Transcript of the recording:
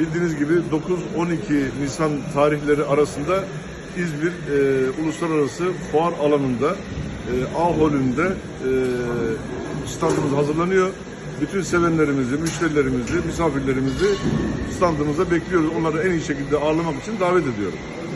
bildiğiniz gibi 9-12 Nisan tarihleri arasında İzmir e, Uluslararası Fuar alanında e, A holünde e, standımız hazırlanıyor. Bütün sevenlerimizi, müşterilerimizi, misafirlerimizi standımıza bekliyoruz. Onları en iyi şekilde ağırlamak için davet ediyorum.